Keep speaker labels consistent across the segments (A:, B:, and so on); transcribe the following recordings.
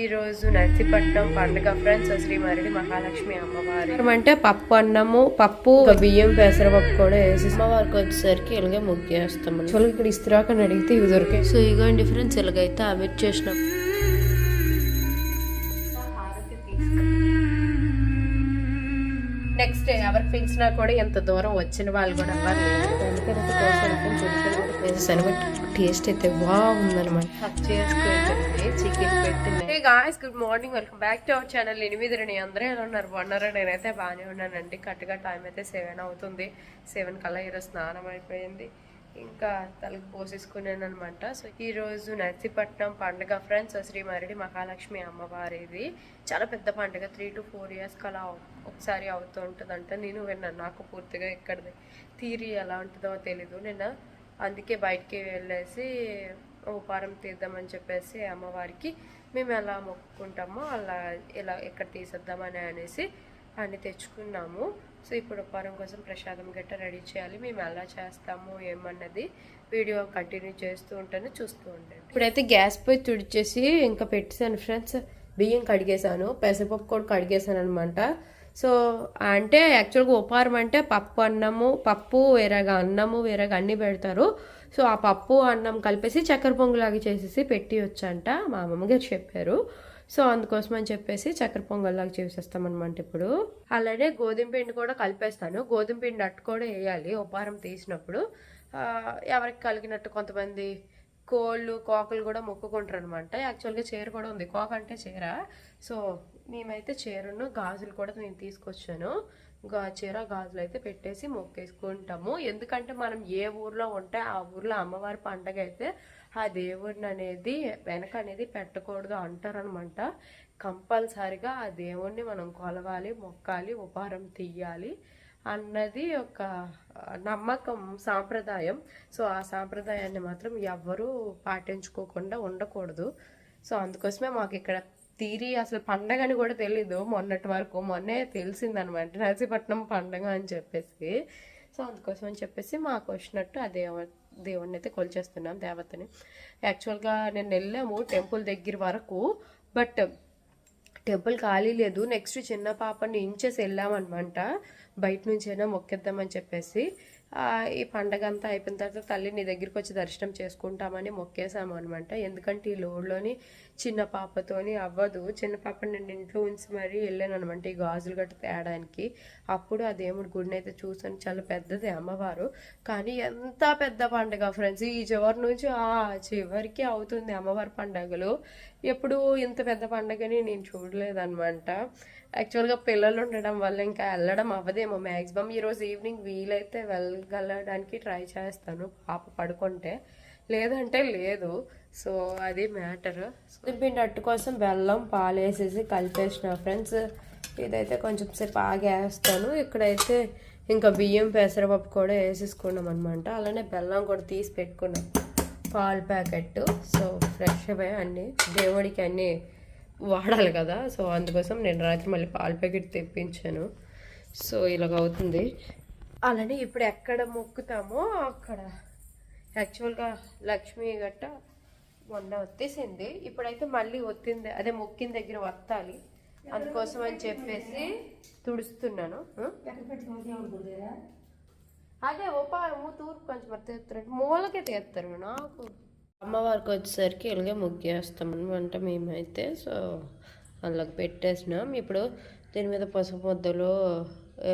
A: ఈ రోజు నర్సిపట్నం పండుగ ఫ్రెండ్స్ శ్రీ మరిడి మహాలక్ష్మి అమ్మవారి. అంటే పప్పు అన్నము పప్పు బియ్యం పెసరపప్పు కూడా వేసి అమ్మవారికి వచ్చేసరికి ఇలాగే ముగ్గేస్తాం అసలు ఇక్కడ ఇస్త్రాకని అడిగితే ఇవి దొరికాయి. సో ఇగోండి ఫ్రెండ్స్ ఇలాగైతే అమిట్ చేసినాం. నెక్స్ట్ ఎవరికి పిలిచినా కూడా ఎంత దూరం వచ్చిన వాళ్ళు కూడా ఎవరు బట్ టేస్ట్ అయితే బాగుందన్నమాట. హక్ చేసుకుంటుంది చికెన్ పెట్టింది guys good morning welcome back to our channel ఎనిమిది రెండు. అందరూ ఎలా ఉన్నారు? బాగున్నారా? నేనైతే బాగానే ఉన్నానండి. కరెక్ట్గా టైం అయితే సెవెన్ అవుతుంది. సెవెన్ కల్లా ఈరోజు స్నానం అయిపోయింది. ఇంకా తలకు పోసేసుకున్నాను అనమాట సో ఈరోజు నర్సీపట్నం పండుగ ఫ్రెండ్స్ శ్రీ మరిడి మహాలక్ష్మి అమ్మవారిది. చాలా పెద్ద పండుగ. త్రీ టు ఫోర్ ఇయర్స్ అలా ఒకసారి అవుతూ ఉంటుందంట. నేను విన్నాను. నాకు పూర్తిగా ఇక్కడది థీరీ ఎలా ఉంటుందో తెలీదు. నేను అందుకే బయటికి వెళ్ళేసి ఉపారం తీద్దామని చెప్పేసి అమ్మవారికి మేము ఎలా మొక్కుకుంటామో అలా ఇలా ఎక్కడ తీసేద్దామని అనేసి అన్నీ తెచ్చుకున్నాము. సో ఇప్పుడు ఉపారం కోసం ప్రసాదం గట్ట రెడీ చేయాలి. మేము ఎలా చేస్తాము ఏమన్నది వీడియో కంటిన్యూ చేస్తూ ఉంటాను చూస్తూ ఉండండి. ఇప్పుడైతే గ్యాస్ పోయి తుడిచేసి ఇంకా పెట్టేసాను ఫ్రెండ్స్. బియ్యం కడిగేసాను పెసరపప్పు కూడా కడిగేశాను అనమాట సో అంటే యాక్చువల్గా ఉపారం అంటే పప్పు అన్నము పప్పు వేరేగా అన్నము వేరేగా అన్నీ పెడతారు. సో ఆ పప్పు అన్నం కలిపేసి చక్కెర పొంగులాగా చేసేసి పెట్టి వచ్చంట మా అమ్మమ్మ గారు చెప్పారు. సో అందుకోసం అని చెప్పేసి చక్కెర పొంగల్లాగా చేసేస్తామన్నమాట ఇప్పుడు. అలానే గోధుమ పిండి కూడా కలిపేస్తాను. గోధుమ పిండి అట్టు కూడా వేయాలి. ఉపారం తీసినప్పుడు ఎవరికి కలిగినట్టు కొంతమంది కోళ్ళు కోకలు కూడా మొక్కుకుంటారు అనమాట యాక్చువల్గా చీర కూడా ఉంది. కోక అంటే చీర. సో మేమైతే చీరను గాజులు కూడా నేను తీసుకొచ్చాను. గా చీర గాజులు అయితే పెట్టేసి మొక్కేసుకుంటాము. ఎందుకంటే మనం ఏ ఊర్లో ఉంటే ఆ ఊర్లో అమ్మవారి పండగ అయితే ఆ దేవుడిని అనేది వెనక అనేది పెట్టకూడదు అంటారనమాట కంపల్సరిగా ఆ దేవుణ్ణి మనం కొలవాలి మొక్కాలి ఉపహారం తీయాలి. అన్నది ఒక నమ్మకం సాంప్రదాయం. సో ఆ సాంప్రదాయాన్ని మాత్రం ఎవ్వరూ పాటించుకోకుండా ఉండకూడదు. సో అందుకోసమే మాకు ఇక్కడ తీరి అసలు పండగ అని కూడా తెలీదు. మొన్నటి వరకు మొన్నే తెలిసిందనమాట నరసీపట్నం పండగ అని చెప్పేసి. సో అందుకోసం అని చెప్పేసి మాకు వచ్చినట్టు ఆ దేవ దేవుణ్ణి అయితే కొలిచేస్తున్నాం దేవతని. యాక్చువల్గా నేను వెళ్ళాము టెంపుల్ దగ్గర వరకు బట్ టెంపుల్ ఖాళీ లేదు. నెక్స్ట్ చిన్న పాపని ఇంచేసి వెళ్ళామన్నమాట. బయట నుంచి అయినా మొక్కేద్దామని చెప్పేసి. ఈ పండగ అంతా అయిపోయిన తర్వాత తల్లి నీ దగ్గరికి వచ్చి దర్శనం చేసుకుంటామని మొక్కేసాము అనమాట ఎందుకంటే ఈ లోడ్లోని చిన్న పాపతోని అవ్వదు. చిన్న పాపని నేను ఇంట్లో ఉంచి మరీ వెళ్ళాను అనమాట ఈ గాజులు గట్ట తేయడానికి అప్పుడు ఆ దేవుడి గుడిని అయితే చూసాను చాలా పెద్దది అమ్మవారు. కానీ ఎంత పెద్ద పండగ ఫ్రెండ్స్. ఈ చివరి నుంచి ఆ చివరికి అవుతుంది అమ్మవారి పండగలు. ఎప్పుడు ఇంత పెద్ద పండగని నేను చూడలేదన్నమాట. యాక్చువల్గా పిల్లలు ఉండడం వల్ల ఇంకా వెళ్ళడం అవ్వదేమో మ్యాక్సిమం ఈరోజు ఈవినింగ్ వీలైతే వెళ్ళగలడానికి ట్రై చేస్తాను పాప పడుకుంటే. లేదంటే లేదు. సో అది మ్యాటర్. పిండి అట్టు కోసం బెల్లం పాలు వేసేసి కలిపేసిన ఫ్రెండ్స్ ఇదైతే కొంచెం సేపు ఆగేస్తాను. ఇక్కడైతే ఇంకా బియ్యం పెసరపప్పు కూడా వేసేసుకున్నాం అనమాట అలానే బెల్లం కూడా తీసి పెట్టుకున్నాం. పాల ప్యాకెట్ సో ఫ్రెష్ అయ్యి అన్నీ. దేవుడికి అన్నీ వాడాలి కదా. సో అందుకోసం నేను రాత్రి మళ్ళీ పాల ప్యాకెట్ తెప్పించాను. సో ఇలాగ అవుతుంది. అలానే ఇప్పుడు ఎక్కడ మొక్కుతామో అక్కడ. యాక్చువల్గా లక్ష్మి గట్ట మొన్న వచ్చేసింది ఇప్పుడైతే మళ్ళీ ఒత్తింది. అదే మొక్కిన దగ్గర వత్తాలి అందుకోసం అని చెప్పేసి తుడుస్తున్నాను. అదే ఉపాయము తూర్పు కొంచెం మరి తీస్తారు మూలకే తీస్తారు నాకు. అమ్మవారికి వచ్చేసరికి ఇలాగే ముగ్గేస్తాం అనమాట మేమైతే సో అందులోకి పెట్టేసినాం. ఇప్పుడు దీని మీద పసుపు ముద్దలు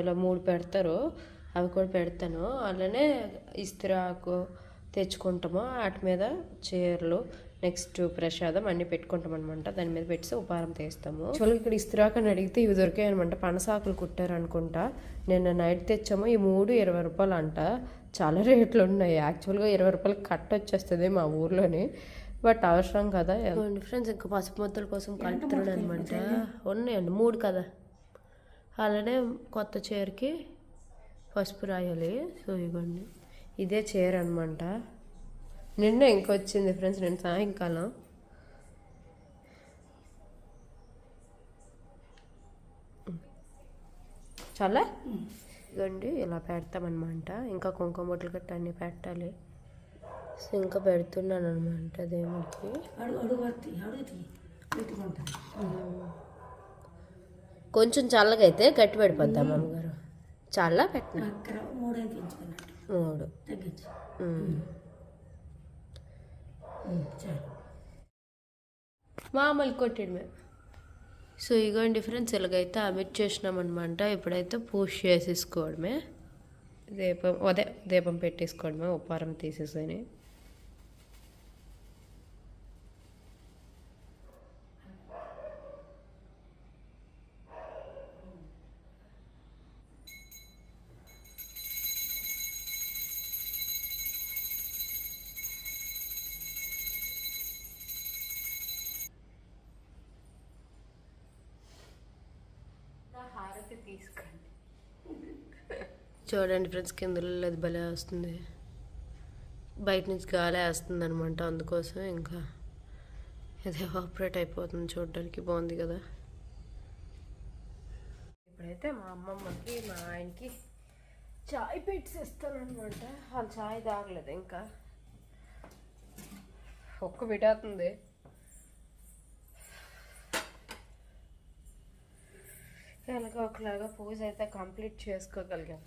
A: ఇలా మూడు పెడతారు. అవి కూడా పెడతాను. అలానే ఇస్త్రాకు తెచ్చుకుంటాము. వాటి మీద చీరలు నెక్స్ట్ ప్రసాదం అన్ని పెట్టుకుంటాం అనమాట దాని మీద పెట్టి ఉపహారం తీస్తాము. యాక్చువల్గా ఇక్కడ ఇస్త్రాక్ అని అడిగితే ఇవి దొరికాయి అనమాట పనసాకులు కుట్టారు అనుకుంటా నిన్న నైట్ తెచ్చాము. ఈ మూడు ఇరవై రూపాయలు అంట చాలా రేట్లు ఉన్నాయి. యాక్చువల్గా ఇరవై రూపాయలకి కట్ వచ్చేస్తుంది మా ఊర్లోని. బట్ అవసరం కదా. ఫ్రెండ్స్ ఇంకా పసుపు ముద్దల కోసం కలుపుతున్నాడు అనమాట ఉన్నాయండి. మూడు కదా. అలానే కొత్త చీరకి పసుపు రాయాలి. సో ఇవ్వండి. ఇదే చీర అనమాట నిన్న ఇంకొచ్చింది ఫ్రెండ్స్ నేను సాయంకాలం. చాలా? ఇదిగోండి ఇలా పెడతామన్నమాట. ఇంకా కుంకుమ బొట్లు గట్ట అన్నీ పెట్టాలి. సో ఇంకా పెడుతున్నాను అనమాట దేవుడికి కొంచెం చల్లగా అయితే గట్టి పడిపోద్దాం అమ్మగారు. చల్ల పెట్టిన? మూడు.
B: చాలు.
A: మామూలు కొట్టడమే. సో ఇగోండి ఫ్రెండ్స్ ఇలాగైతే అమిట్ చేసినామన్నమాట. ఇప్పుడైతే పూష్ చేసేసుకోవడమే. దీపం అదే దీపం పెట్టేసుకోవడమే ఉపారం తీసేసని తీసుకోండి. చూడండి ఫ్రెండ్స్ కిందలో అది భలే వస్తుంది. బయట నుంచి గాలి వేస్తుంది అనమాట అందుకోసం ఇంకా ఇది ఆపరేట్ అయిపోతుంది చూడడానికి బాగుంది కదా. ఇప్పుడైతే మా అమ్మమ్మకి మా ఆయనకి చాయ్ పెట్టిస్తానమాట వాళ్ళు చాయ్ తాగలేదు ఇంకా. ఒక్క బిటాతుంది ఎలాగో ఒకలాగా పూజ అయితే కంప్లీట్ చేసుకోగలిగాం.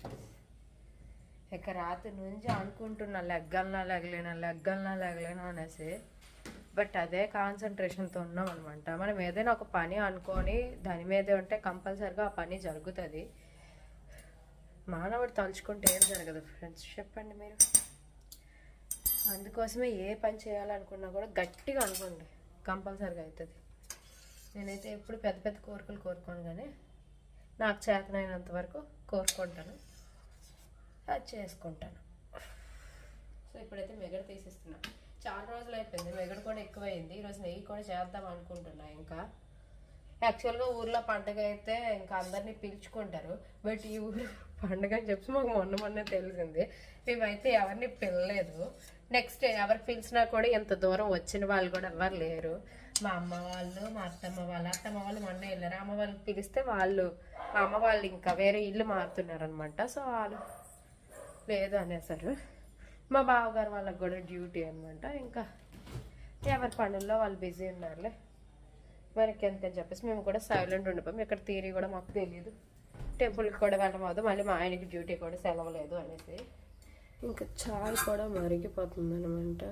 A: ఇక రాత్రి నుంచి అనుకుంటున్నా లెగ్గల్నా లెగలేనా లెగ్గల్నా లెగలేనా అనేసి. బట్ అదే కాన్సన్ట్రేషన్తో ఉన్నాం అనమాట మనం ఏదైనా ఒక పని అనుకొని దాని మీదే ఉంటే కంపల్సరిగా ఆ పని జరుగుతుంది. మానవుడు తలుచుకుంటే ఏం జరగదు ఫ్రెండ్స్. చెప్పండి మీరు. అందుకోసమే ఏ పని చేయాలనుకున్నా కూడా గట్టిగా అనుకోండి. కంపల్సరిగా అవుతుంది. నేనైతే ఎప్పుడు పెద్ద పెద్ద కోరికలు కోరుకోను కానీ నాకు చేతనైనంత వరకు కోరుకుంటాను. అది చేసుకుంటాను. సో ఇప్పుడైతే మెగడ తీసేస్తున్నాను చాలా రోజులు అయిపోయింది. మెగడు కూడా ఎక్కువైంది. ఈరోజు నెయ్యి కూడా చేద్దాం అనుకుంటున్నా ఇంకా. యాక్చువల్గా ఊర్లో పండగ అయితే ఇంకా అందరినీ పిలుచుకుంటారు. బట్ ఈ ఊరు పండగ అని చెప్పి మాకు మొన్న మొన్న తెలిసింది. మేమైతే ఎవరిని పిలలేదు. నెక్స్ట్ ఎవరు పిలిచినా కూడా ఇంత దూరం వచ్చిన వాళ్ళు కూడా ఎవరు లేరు. మా అమ్మ వాళ్ళు మా అత్తమ్మ వాళ్ళు అత్తమ్మ వాళ్ళు మొన్న వెళ్ళారు. అమ్మ వాళ్ళు పిలిస్తే వాళ్ళు మా అమ్మ వాళ్ళు ఇంకా వేరే ఇల్లు మారుతున్నారు అనమాట సో వాళ్ళు లేదు అనేసారు. మా బావగారు వాళ్ళకి కూడా డ్యూటీ అనమాట ఇంకా ఎవరి పనుల్లో వాళ్ళు బిజీ ఉన్నారులే. మనకి ఎంత చెప్పేసి మేము కూడా సైలెంట్ ఉండిపోయాం. ఇక్కడ తీరి కూడా మాకు తెలియదు టెంపుల్కి కూడా వెళ్ళడం మళ్ళీ మా ఆయనకి డ్యూటీ కూడా సెలవు లేదు అనేసి. ఇంకా చాయ్ కూడా మరిగిపోతుంది అనమాట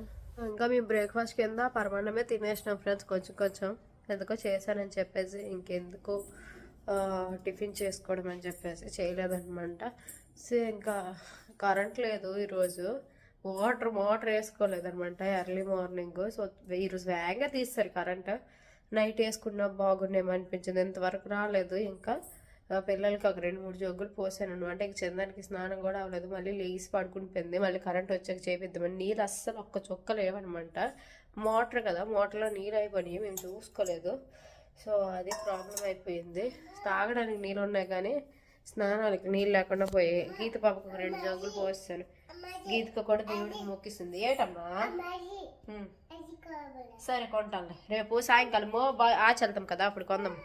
A: ఇంకా మేము బ్రేక్ఫాస్ట్ కింద పరమాన్నమే తినేసినాం ఫ్రెండ్స్. కొంచెం కొంచెం ఎందుకో చేశానని చెప్పేసి ఇంకెందుకు టిఫిన్ చేసుకోవడం అని చెప్పేసి చేయలేదనమాట. సో ఇంకా కరెంట్ లేదు ఈరోజు. వాటర్ వాటర్ వేసుకోలేదనమాట ఎర్లీ మార్నింగ్. సో ఈరోజు వేగంగా తీస్తారు కరెంట్. నైట్ వేసుకున్నా బాగుండేమో అనిపించింది ఇంతవరకు రాలేదు. ఇంకా పిల్లలకి ఒక రెండు మూడు జగ్గులు పోసాను అనమాట ఇక చందానికి స్నానం కూడా అవ్వలేదు. మళ్ళీ లేచి పడుకుని మళ్ళీ కరెంట్ వచ్చాక చేపిద్దామని. నీళ్ళు అస్సలు ఒక్క చుక్క లేవనమాట. మోటార్ కదా మోటార్లో నీళ్ళు అయిపోయినాయి. మేము చూసుకోలేదు. సో అది ప్రాబ్లం అయిపోయింది. తాగడానికి నీళ్ళు ఉన్నాయి కానీ స్నానాలకి నీళ్ళు లేకుండా పోయి గీత పాపకు ఒక రెండు జగ్గులు పోస్తాను గీతకు కూడా దేవుడికి మొక్కిస్తుంది ఏటమ్మా? సరే కొంటాను రేపు సాయంకాలం బా ఆచల్తాం కదా అప్పుడు కొందాం.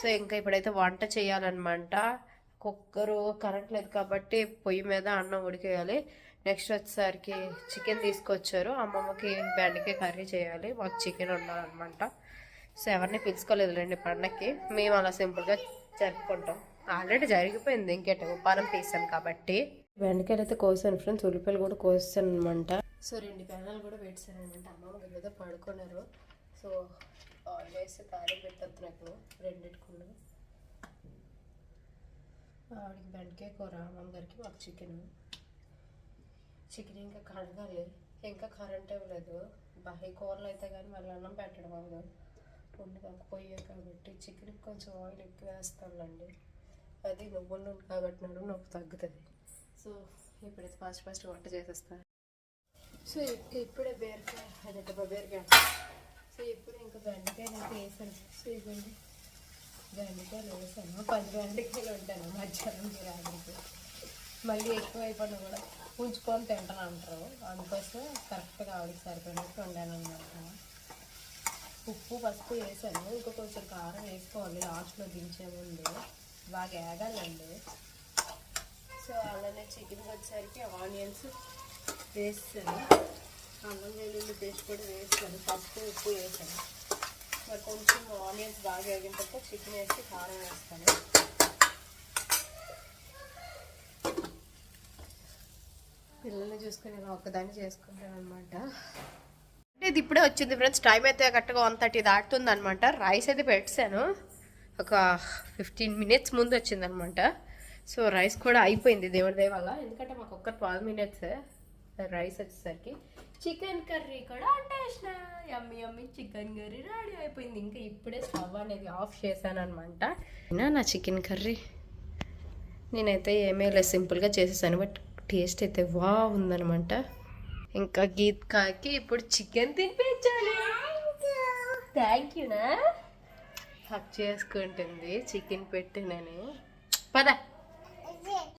A: సో ఇంకా ఇప్పుడైతే వంట చేయాలన్నమాట. కుక్కరు కరెంట్ లేదు కాబట్టి పొయ్యి మీద అన్నం ఉడికేయాలి. నెక్స్ట్ వచ్చేసరికి చికెన్ తీసుకొచ్చారు. అమ్మమ్మకి బెండకాయ కర్రీ చేయాలి. మాకు చికెన్ ఉండాలన్నమాట. సో ఎవరిని పిలుచుకోలేదులేండి పండక్కి. మేము అలా సింపుల్గా జరుపుకుంటాం. ఆల్రెడీ జరిగిపోయింది ఇంకేట ఉపానం తీసాం కాబట్టి. బెండకాయలు అయితే కోసాను ఫ్రెండ్స్. ఉల్లిపాయలు కూడా కోసాను అనమాట సో రెండు పెనాలు కూడా పెట్టాను అనమాట అమ్మమ్మ మీద పడుకున్నారు. సో ఆన్ చేసి పెట్టద్దు నాకు రెండింటికుండా ఆవిడకి బెండకాయ కూర అమ్మమ్మ గారికి మాకు చికెన్. చికెన్ ఇంకా కడగాలి. ఇంకా కరెంట్ ఇవ్వలేదు బాగా కూరలు అయితే కానీ మళ్ళీ అన్నం పెట్టడం అవ్వదు. ఉండి కాకపోయే కాబట్టి చికెన్కి కొంచెం ఆయిల్ ఎక్కువ వేస్తానులేండి. అది నువ్వుల నూనె కాబట్టి నడుము నొప్పి తగ్గుతుంది. సో ఇప్పుడైతే ఫాస్ట్ ఫాస్ట్ వంట చేసేస్తాను సో ఇప్పుడే బీరకాయ అదే బీరకాయ సో ఇప్పుడు ఇంకా బెండకాయలు అయితే వేసాను. సో ఇవ్వండి బెండకాయలు వేసాను. పది బెండకాయలు ఉంటాను మధ్యాహ్నం రాత్రికి. మళ్ళీ ఎక్కువ అయిపోయినా కూడా ఉంచుకొని తింటాను అంటారు. అందుకోసం కరెక్ట్గా ఆవిడకి సరిపడినట్టు వండాను అనమాట ఉప్పు పసుపు వేసాను. ఇంకా కొంచెం కారం వేసుకోవాలి. లాస్ట్లో దించే ముందు. బాగా ఏగాలండి. సో అలానే చికెన్ వచ్చేసరికి ఆనియన్స్ వేస్తాను అల్లం వెల్లుల్లి పేస్ట్ కూడా వేస్తాను. పసుపు ఉప్పు వేసాను మరి కొంచెం ఆనియన్స్ బాగా వేగిన తర్వాత చికెన్ వేసి కారం వేస్తాను. పిల్లల్ని చూసుకుని నేను ఒక్కదాన్ని చేసుకుంటాను అనమాట ఇది ఇప్పుడే వచ్చింది ఫ్రెండ్స్. టైం అయితే కరెక్ట్గా వన్ థర్టీ దాటుతుంది అనమాట రైస్ అయితే పెట్టాను. ఒక ఫిఫ్టీన్ మినిట్స్ ముందు వచ్చింది అనమాట సో రైస్ కూడా అయిపోయింది దేవుడి దయ వల్ల. ఎందుకంటే మాకు ఒక్క ట్వెల్వ్ మినిట్స్ రైస్ వచ్చేసరికి. చికెన్ కర్రీ కూడా అంటేసిన. Yummy yummy chicken curry ready అయిపోయింది. ఇంకా ఇప్పుడే స్టవ్ అనేది ఆఫ్ చేశాను అనమాట నా చికెన్ కర్రీ. నేనైతే ఏమీ లేదు సింపుల్గా చేసేసాను బట్ టేస్ట్ అయితే వా ఉందనమాట ఇంకా గీత్ కాకి ఇప్పుడు చికెన్ తినిపించాలి. థ్యాంక్ యూనా హక్ చేసుకుంటుంది చికెన్ పెట్టినని. పద.